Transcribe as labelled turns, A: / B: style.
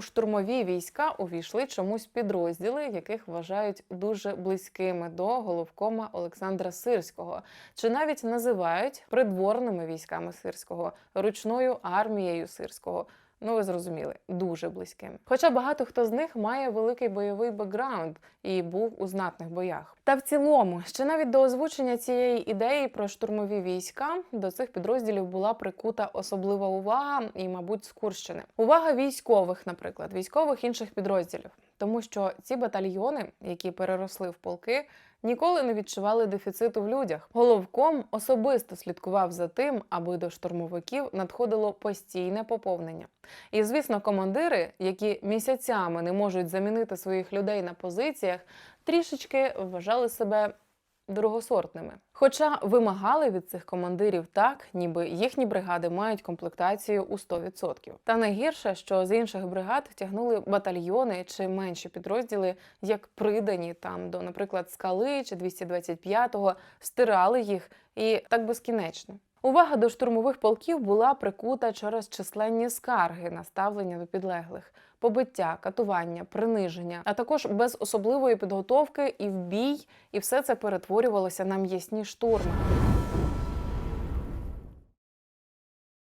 A: штурмові війська увійшли чомусь підрозділи, яких вважають дуже близькими до головкома Олександра Сирського, чи навіть називають придворними військами Сирського, ручною армією Сирського. Ну, ви зрозуміли, дуже близьким. Хоча багато хто з них має великий бойовий бекграунд і був у знатних боях. Та в цілому, ще навіть до озвучення цієї ідеї про штурмові війська до цих підрозділів була прикута особлива увага і, мабуть, з Курщини. Увага військових, наприклад, військових інших підрозділів, тому що ці батальйони, які переросли в полки, ніколи не відчували дефіциту в людях. Головком особисто слідкував за тим, аби до штурмовиків надходило постійне поповнення. І, звісно, командири, які місяцями не можуть замінити своїх людей на позиціях, трішечки вважали себе дорогосортними. Хоча вимагали від цих командирів так, ніби їхні бригади мають комплектацію у 100%. Та найгірше, що з інших бригад тягнули батальйони чи менші підрозділи, як придані там до, наприклад, скали чи 225-го, стирали їх і так безкінечно. Увага до штурмових полків була прикута через численні скарги на ставлення до підлеглих, побиття, катування, приниження, а також без особливої підготовки і в бій, і все це перетворювалося на м'ясні штурми.